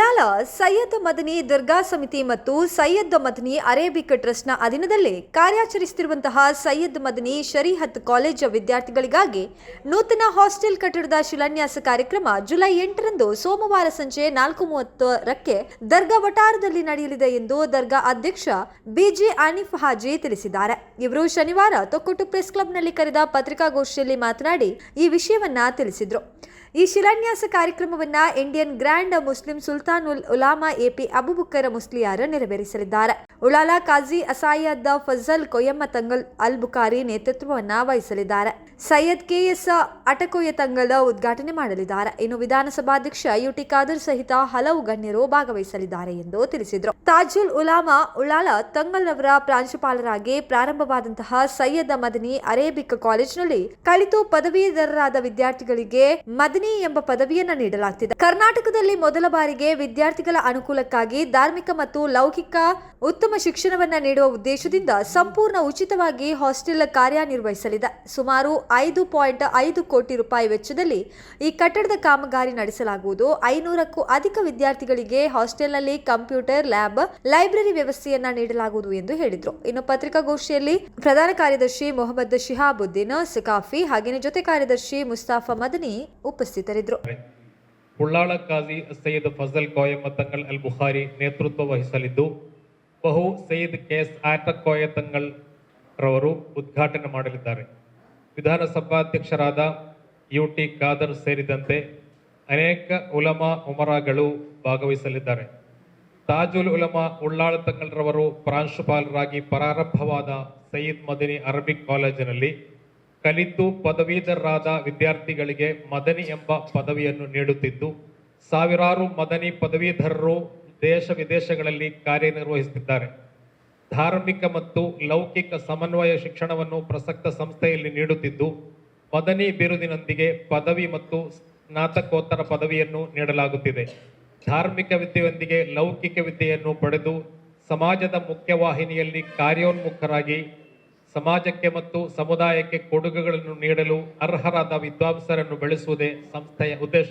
ಉಳ್ಳಾಲ ಸೈಯದ್ ಮದನಿ ದರ್ಗಾ ಸಮಿತಿ ಮತ್ತು ಸೈಯದ್ ಮದನಿ ಅರೇಬಿಕ್ ಟ್ರಸ್ಟ್ನ ಅಧೀನದಲ್ಲಿ ಕಾರ್ಯಾಚರಿಸುತ್ತಿರುವಂತಹ ಸೈಯದ್ ಮದನಿ ಶರೀಹತ್ ಕಾಲೇಜ್ ವಿದ್ಯಾರ್ಥಿಗಳಿಗಾಗಿ ನೂತನ ಹಾಸ್ಟೆಲ್ ಕಟ್ಟಡದ ಶಿಲಾನ್ಯಾಸ ಕಾರ್ಯಕ್ರಮ ಜುಲೈ ಎಂಟರಂದು ಸೋಮವಾರ ಸಂಜೆ ನಾಲ್ಕು ಮೂವತ್ತರಕ್ಕೆ ದರ್ಗಾ ವಟಾರದಲ್ಲಿ ನಡೆಯಲಿದೆ ಎಂದು ದರ್ಗಾ ಅಧ್ಯಕ್ಷ ಬಿಜಿ ಆನಿಫ್ ಹಾಜಿ ತಿಳಿಸಿದ್ದಾರೆ. ಇವರು ಶನಿವಾರ ತೊಕ್ಕೊಟ್ಟು ಪ್ರೆಸ್ ಕ್ಲಬ್ನಲ್ಲಿ ಕರೆದ ಪತ್ರಿಕಾಗೋಷ್ಠಿಯಲ್ಲಿ ಮಾತನಾಡಿ ಈ ವಿಷಯವನ್ನ ತಿಳಿಸಿದರು. ಈ ಶಿಲಾನ್ಯಾಸ ಕಾರ್ಯಕ್ರಮವನ್ನ Indian grand Muslim Sultan ul Ulama AP Abubakkar Musliyar ನೆರವೇರಿಸಲಿದ್ದಾರೆ. ಉಳಾಲ ಕಾಜಿ ಅಸಾಯದ್ ಫಜಲ್ ಕೊಯಮ್ಮ ತಂಗಲ್ ಅಲ್ ಬುಖಾರಿ ನೇತೃತ್ವವನ್ನ ವಹಿಸಲಿದ್ದಾರೆ. ಸೈಯದ್ ಕೆಎಸ್ ಅಟಕೋಯ ತಂಗಲ್ ಉದ್ಘಾಟನೆ ಮಾಡಲಿದ್ದಾರೆ. ಇನ್ನು ವಿಧಾನಸಭಾಧ್ಯಕ್ಷ ಯುಟಿ ಖಾದರ್ ಸಹಿತ ಹಲವು ಗಣ್ಯರು ಭಾಗವಹಿಸಲಿದ್ದಾರೆ ಎಂದು ತಿಳಿಸಿದರು. ತಾಜುಲ್ ಉಲಾಮಾ ಉಳಾಲ ತಂಗಲ್ ಅವರ ಪ್ರಾಂಶುಪಾಲರಾಗಿ ಪ್ರಾರಂಭವಾದಂತಹ ಸೈಯದ್ ಮದನಿ ಅರೇಬಿಕ್ ಕಾಲೇಜಿನಲ್ಲಿ ಕಲಿತು ಪದವೀಧರರಾದ ವಿದ್ಯಾರ್ಥಿಗಳಿಗೆ ಮದನಿ ಎಂಬ ಪದವಿಯನ್ನ ನೀಡಲಾಗ್ತಿದೆ. ಕರ್ನಾಟಕದಲ್ಲಿ ಮೊದಲ ಬಾರಿಗೆ ವಿದ್ಯಾರ್ಥಿಗಳ ಅನುಕೂಲಕ್ಕಾಗಿ ಧಾರ್ಮಿಕ ಮತ್ತು ಲೌಕಿಕ ಉತ್ತಮ ಶಿಕ್ಷಣವನ್ನ ನೀಡುವ ಉದ್ದೇಶದಿಂದ ಸಂಪೂರ್ಣ ಉಚಿತವಾಗಿ ಹಾಸ್ಟೆಲ್ ಕಾರ್ಯನಿರ್ವಹಿಸಲಿದೆ. ಸುಮಾರು ಐದು ಪಾಯಿಂಟ್ ಐದು ಕೋಟಿ ರೂಪಾಯಿ ವೆಚ್ಚದಲ್ಲಿ ಈ ಕಟ್ಟಡದ ಕಾಮಗಾರಿ ನಡೆಸಲಾಗುವುದು. ಐನೂರಕ್ಕೂ ಅಧಿಕ ವಿದ್ಯಾರ್ಥಿಗಳಿಗೆ ಹಾಸ್ಟೆಲ್ನಲ್ಲಿ ಕಂಪ್ಯೂಟರ್, ಲ್ಯಾಬ್, ಲೈಬ್ರರಿ ವ್ಯವಸ್ಥೆಯನ್ನ ನೀಡಲಾಗುವುದು ಎಂದು ಹೇಳಿದರು. ಇನ್ನು ಪತ್ರಿಕಾಗೋಷ್ಠಿಯಲ್ಲಿ ಪ್ರಧಾನ ಕಾರ್ಯದರ್ಶಿ ಮೊಹಮ್ಮದ್ ಶಿಹಾಬುದ್ದೀನ್ ಸಕಾಫಿ ಹಾಗೆಯೇ ಜೊತೆ ಕಾರ್ಯದರ್ಶಿ ಮುಸ್ತಾಫಾ ಮದನಿ ಉಪಸ್ಥಿತರಿದ್ದರು. ಉಳ್ಳಾಳ ಕಾಜಿ ಸೈಯದ್ ಫಜಲ್ ಕೋಯಮ್ಮ ತಂಗಲ್ ಅಲ್ ಬುಖಾರಿ ನೇತೃತ್ವ ವಹಿಸಲಿದ್ದು, ಬಹು ಸೈಯದ್ ಕೆಎಸ್ ಆಟಕ್ ಆಟಕೋಯ ತಂಗಲ್ ರವರು ಉದ್ಘಾಟನೆ ಮಾಡಲಿದ್ದಾರೆ. ವಿಧಾನಸಭಾಧ್ಯಕ್ಷರಾದ ಯು ಟಿ ಖಾದರ್ ಸೇರಿದಂತೆ ಅನೇಕ ಉಲಮಾ ಉಮರಾಗಳು ಭಾಗವಹಿಸಲಿದ್ದಾರೆ. ತಾಜುಲ್ ಉಲಮಾ ಉಳ್ಳಾಳ ತಂಗಲ್ರವರು ಪ್ರಾಂಶುಪಾಲರಾಗಿ ಪ್ರಾರಂಭವಾದ ಸಯ್ಯದ್ ಮದಿನಿ ಅರಬಿಕ್ ಕಾಲೇಜಿನಲ್ಲಿ ಕಲಿತು ಪದವೀಧರರಾದ ವಿದ್ಯಾರ್ಥಿಗಳಿಗೆ ಮದನಿ ಎಂಬ ಪದವಿಯನ್ನು ನೀಡುತ್ತಿದ್ದು, ಸಾವಿರಾರು ಮದನಿ ಪದವೀಧರರು ದೇಶ ವಿದೇಶಗಳಲ್ಲಿ ಕಾರ್ಯನಿರ್ವಹಿಸುತ್ತಿದ್ದಾರೆ. ಧಾರ್ಮಿಕ ಮತ್ತು ಲೌಕಿಕ ಸಮನ್ವಯ ಶಿಕ್ಷಣವನ್ನು ಪ್ರಸಕ್ತ ಸಂಸ್ಥೆಯಲ್ಲಿ ನೀಡುತ್ತಿದ್ದು, ಮದನಿ ಬಿರುದಿನೊಂದಿಗೆ ಪದವಿ ಮತ್ತು ಸ್ನಾತಕೋತ್ತರ ಪದವಿಯನ್ನು ನೀಡಲಾಗುತ್ತಿದೆ. ಧಾರ್ಮಿಕ ವಿದ್ಯೆಯೊಂದಿಗೆ ಲೌಕಿಕ ವಿದ್ಯೆಯನ್ನು ಪಡೆದು, ಸಮಾಜದ ಮುಖ್ಯವಾಹಿನಿಯಲ್ಲಿ ಕಾರ್ಯೋನ್ಮುಖರಾಗಿ ಸಮಾಜಕ್ಕೆ ಮತ್ತು ಸಮುದಾಯಕ್ಕೆ ಕೊಡುಗೆಗಳನ್ನು ನೀಡಲು ಅರ್ಹರಾದ ವಿದ್ವಾಂಸರನ್ನು ಬೆಳೆಸುವುದೇ ಸಂಸ್ಥೆಯ ಉದ್ದೇಶ.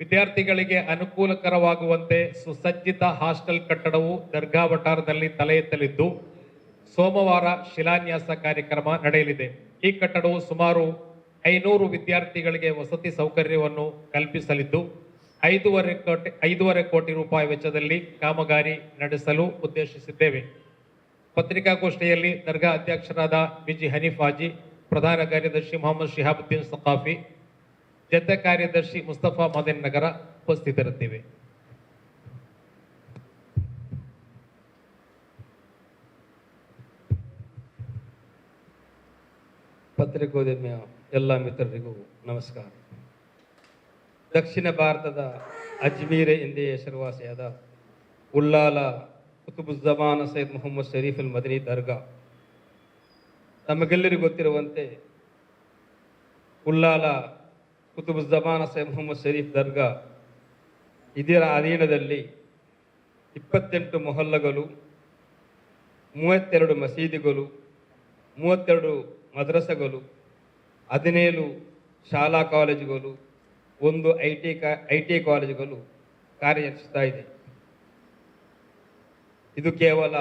ವಿದ್ಯಾರ್ಥಿಗಳಿಗೆ ಅನುಕೂಲಕರವಾಗುವಂತೆ ಸುಸಜ್ಜಿತ ಹಾಸ್ಟೆಲ್ ಕಟ್ಟಡವು ದರ್ಗಾ ವಟಾರದಲ್ಲಿ ತಲೆ ಎತ್ತಲಿದ್ದು, ಸೋಮವಾರ ಶಿಲಾನ್ಯಾಸ ಕಾರ್ಯಕ್ರಮ ನಡೆಯಲಿದೆ. ಈ ಕಟ್ಟಡವು ಸುಮಾರು ಐನೂರು ವಿದ್ಯಾರ್ಥಿಗಳಿಗೆ ವಸತಿ ಸೌಕರ್ಯವನ್ನು ಕಲ್ಪಿಸಲಿದ್ದು, ಐದೂವರೆ ಕೋಟಿ ಐದೂವರೆ ಕೋಟಿ ರೂಪಾಯಿ ವೆಚ್ಚದಲ್ಲಿ ಕಾಮಗಾರಿ ನಡೆಸಲು ಉದ್ದೇಶಿಸಿದ್ದೇವೆ. ಪತ್ರಿಕಾಗೋಷ್ಠಿಯಲ್ಲಿ ದರ್ಗಾ ಅಧ್ಯಕ್ಷರಾದ ಬಿಜಿ ಹನೀಫ್ ಹಾಜಿ, ಪ್ರಧಾನ ಕಾರ್ಯದರ್ಶಿ ಮೊಹಮ್ಮದ್ ಶಿಹಾಬುದ್ದೀನ್ ಸಕಾಫಿ ಜತೆ ಕಾರ್ಯದರ್ಶಿ ಮುಸ್ತಫಾ ಮದನ್ ನಗರ ಉಪಸ್ಥಿತರಿದ್ದೇವೆ. ಪತ್ರಿಕೋದ್ಯಮಿಯ ಎಲ್ಲ ಮಿತ್ರರಿಗೂ ನಮಸ್ಕಾರ. ದಕ್ಷಿಣ ಭಾರತದ ಅಜ್ಮೀರ್ ಎಂದೇ ಹೆಸರುವಾಸಿಯಾದ ಉಲ್ಲಾಲ ಕುತುಬುಜ್ಜಮಾನ ಸೈದ್ ಮೊಹಮ್ಮದ್ ಶರೀಫ್ ಅಲ್ ಮದನಿ ದರ್ಗಾ. ನಮಗೆಲ್ಲರಿಗೂ ಗೊತ್ತಿರುವಂತೆ ಉಲ್ಲಾಲ ಕುತುಬುಜ್ಜಮಾನ ಸೈದ್ ಮೊಹಮ್ಮದ್ ಶರೀಫ್ ದರ್ಗಾ ಇದರ ಅಧೀನದಲ್ಲಿ ಇಪ್ಪತ್ತೆಂಟು ಮೊಹಲ್ಲಗಳು, ಮೂವತ್ತೆರಡು ಮಸೀದಿಗಳು, ಮೂವತ್ತೆರಡು ಮದ್ರಸಗಳು, ಹದಿನೇಳು ಶಾಲಾ ಕಾಲೇಜುಗಳು, ಒಂದು ಐ ಟಿ ಕಾ, ಐ ಟಿ ಕಾಲೇಜುಗಳು ಕಾರ್ಯನಿರ್ವಹಿಸ್ತಾ ಇದೆ. ಇದು ಕೇವಲ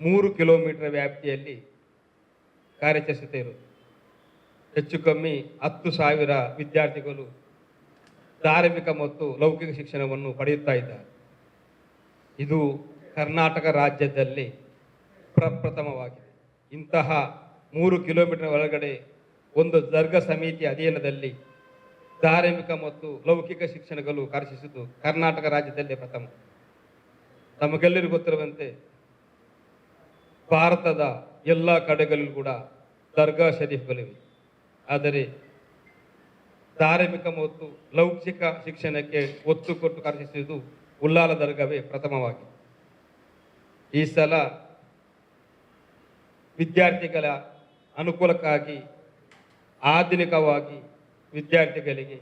ಮೂರು ಕಿಲೋಮೀಟರ್ ವ್ಯಾಪ್ತಿಯಲ್ಲಿ ಕಾರ್ಯಚರಿಸುತ್ತೆ ಹೆಚ್ಚು ಕಮ್ಮಿ ಹತ್ತು ಸಾವಿರ ವಿದ್ಯಾರ್ಥಿಗಳು ಧಾರ್ಮಿಕ ಮತ್ತು ಲೌಕಿಕ ಶಿಕ್ಷಣವನ್ನು ಪಡೆಯುತ್ತಾ ಇದ್ದಾರೆ. ಇದು ಕರ್ನಾಟಕ ರಾಜ್ಯದಲ್ಲಿ ಪ್ರಪ್ರಥಮವಾಗಿದೆ. ಇಂತಹ ಮೂರು ಕಿಲೋಮೀಟರ್ ಒಳಗಡೆ ಒಂದು ದರ್ಗ ಸಮಿತಿ ಅಧೀನದಲ್ಲಿ ಧಾರ್ಮಿಕ ಮತ್ತು ಲೌಕಿಕ ಶಿಕ್ಷಣಗಳು ಕಾರ್ಯನಿರ್ವಹಿಸುವುದು ಕರ್ನಾಟಕ ರಾಜ್ಯದಲ್ಲೇ ಪ್ರಥಮ. ನಮಗೆಲ್ಲರಿಗೂ ಗೊತ್ತಿರುವಂತೆ ಭಾರತದ ಎಲ್ಲ ಕಡೆಗಳಲ್ಲೂ ಕೂಡ ದರ್ಗಾ ಶರೀಫ್ಗಳಿವೆ ಆದರೆ ಧಾರ್ಮಿಕ ಮತ್ತು ಲೌಕಿಕ ಶಿಕ್ಷಣಕ್ಕೆ ಒತ್ತು ಕೊಟ್ಟು ಕಾರ್ಯನಿರ್ವಹಿಸುವುದು ಉಲ್ಲಾಲ ದರ್ಗವೇ ಪ್ರಥಮವಾಗಿ. ಈ ಸಲ ವಿದ್ಯಾರ್ಥಿಗಳ ಅನುಕೂಲಕ್ಕಾಗಿ, ಆಧುನಿಕವಾಗಿ ವಿದ್ಯಾರ್ಥಿಗಳಿಗೆ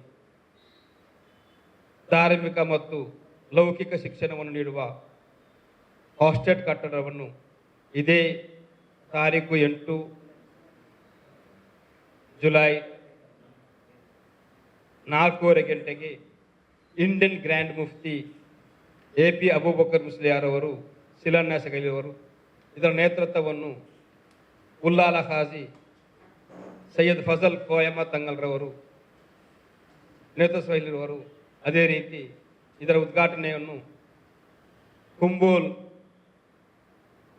ಧಾರ್ಮಿಕ ಮತ್ತು ಲೌಕಿಕ ಶಿಕ್ಷಣವನ್ನು ನೀಡುವ ಹಾಸ್ಟೆಲ್ ಕಟ್ಟಡವನ್ನು ಇದೇ ತಾರೀಕು ಎಂಟು ಜುಲೈ ನಾಲ್ಕೂವರೆ ಗಂಟೆಗೆ Indian grand Mufti A P Abubakar ಮುಸ್ಲಿಯಾರವರು ಶಿಲಾನ್ಯಾಸಗೈಲಿಯವರು ಇದರ ನೇತೃತ್ವವನ್ನು ಉಲ್ಲಾಲ ಖಾಜಿ ಸೈಯದ್ ಫಜಲ್ ಕೋಯಮ ತಂಗಲ್ರವರು ನೇತೃತ್ವ ಅದೇ ರೀತಿ ಇದರ ಉದ್ಘಾಟನೆಯನ್ನು ಕುಂಬೋಲ್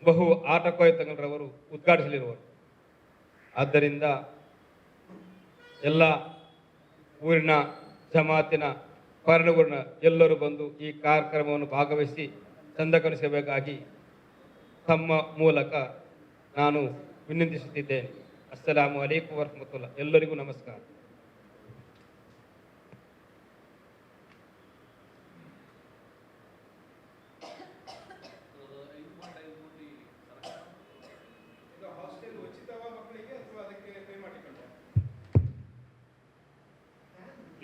ಬಹು ಆಟ ತಂಗಲ್ರವರು ಉದ್ಘಾಟಿಸಲಿರುವರು. ಆದ್ದರಿಂದ ಎಲ್ಲ ಊರಿನ ಜಮಾತಿನ ಕಾರಣಗಳನ್ನ ಎಲ್ಲರೂ ಬಂದು ಈ ಕಾರ್ಯಕ್ರಮವನ್ನು ಭಾಗವಹಿಸಿ ಚಂದಗೊಳಿಸಬೇಕಾಗಿ ತಮ್ಮ ಮೂಲಕ ನಾನು ವಿನಂತಿಸುತ್ತಿದ್ದೇನೆ. ಅಸ್ಸಲಾಮು ಅಲೈಕು ವರಹಮತುಲ್ಲ ಎಲ್ಲರಿಗೂ ನಮಸ್ಕಾರ.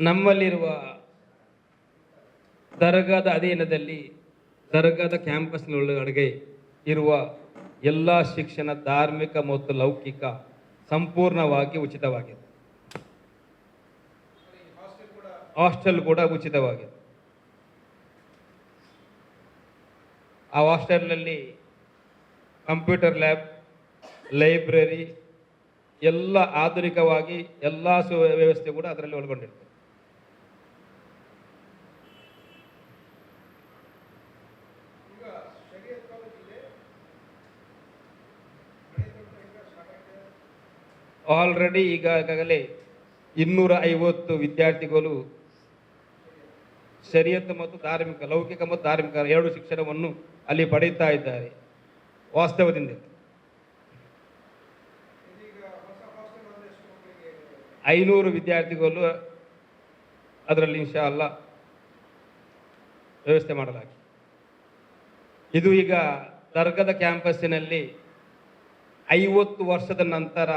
ನಮ್ಮಲ್ಲಿರುವ ದರ್ಗಾದ ಅಧೀನದಲ್ಲಿ, ದರ್ಗಾದ ಕ್ಯಾಂಪಸ್ನೊಳಗಡೆ ಇರುವ ಎಲ್ಲ ಶಿಕ್ಷಣ ಧಾರ್ಮಿಕ ಮತ್ತು ಲೌಕಿಕ ಸಂಪೂರ್ಣವಾಗಿ ಉಚಿತವಾಗಿದೆ. ಹಾಸ್ಟೆಲ್ ಕೂಡ ಉಚಿತವಾಗಿದೆ. ಆ ಹಾಸ್ಟೆಲ್ನಲ್ಲಿ ಕಂಪ್ಯೂಟರ್ ಲ್ಯಾಬ್, ಲೈಬ್ರರಿ, ಎಲ್ಲ ಆಧುನಿಕವಾಗಿ ಎಲ್ಲ ಸುವ್ಯವಸ್ಥೆ ಕೂಡ ಅದರಲ್ಲಿ ಒಳಗೊಂಡಿರ್ತದೆ. ಆಲ್ರೆಡಿ ಈಗಾಗಲೇ ಇನ್ನೂರ ಐವತ್ತು ವಿದ್ಯಾರ್ಥಿಗಳು ಶರಿಯತ್ ಮತ್ತು ಧಾರ್ಮಿಕ, ಲೌಕಿಕ ಮತ್ತು ಧಾರ್ಮಿಕ ಎರಡು ಶಿಕ್ಷಣವನ್ನು ಅಲ್ಲಿ ಪಡೆಯುತ್ತಾ ಇದ್ದಾರೆ, ವಾಸ್ತವದಿಂದ. ಐನೂರು ವಿದ್ಯಾರ್ಥಿಗಳು ಅದರಲ್ಲಿ ಇನ್ಶಾ ಅಲ್ಲ ವ್ಯವಸ್ಥೆ ಮಾಡಲಾಗಿದೆ. ಇದು ಈಗ ದರ್ಗದ ಕ್ಯಾಂಪಸ್ಸಿನಲ್ಲಿ ಐವತ್ತು ವರ್ಷದ ನಂತರ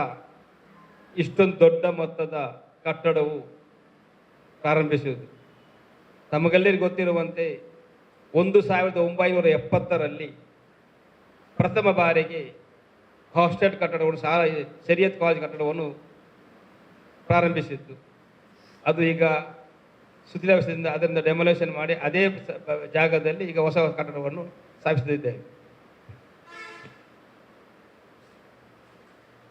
ಇಷ್ಟೊಂದು ದೊಡ್ಡ ಮೊತ್ತದ ಕಟ್ಟಡವು ಪ್ರಾರಂಭಿಸುವುದು ತಮಗೆಲ್ಲರಿಗೂ ಗೊತ್ತಿರುವಂತೆ ಒಂದು ಸಾವಿರದ ಒಂಬೈನೂರ ಎಪ್ಪತ್ತರಲ್ಲಿ ಪ್ರಥಮ ಬಾರಿಗೆ ಹಾಸ್ಟೆಲ್ ಕಟ್ಟಡವನ್ನು ಸಾಲ ಶರಿಯತ್ ಕಾಲೇಜ್ ಕಟ್ಟಡವನ್ನು ಪ್ರಾರಂಭಿಸಿತ್ತು ಅದು ಈಗ ಶಿಥಿಲಾವಸ್ಥೆಯಿಂದ ಅದರಿಂದ ಡೆಮೊಲೇಷನ್ ಮಾಡಿ ಅದೇ ಜಾಗದಲ್ಲಿ ಈಗ ಹೊಸ ಕಟ್ಟಡವನ್ನು ಸ್ಥಾಪಿಸುತ್ತಿದ್ದೇವೆ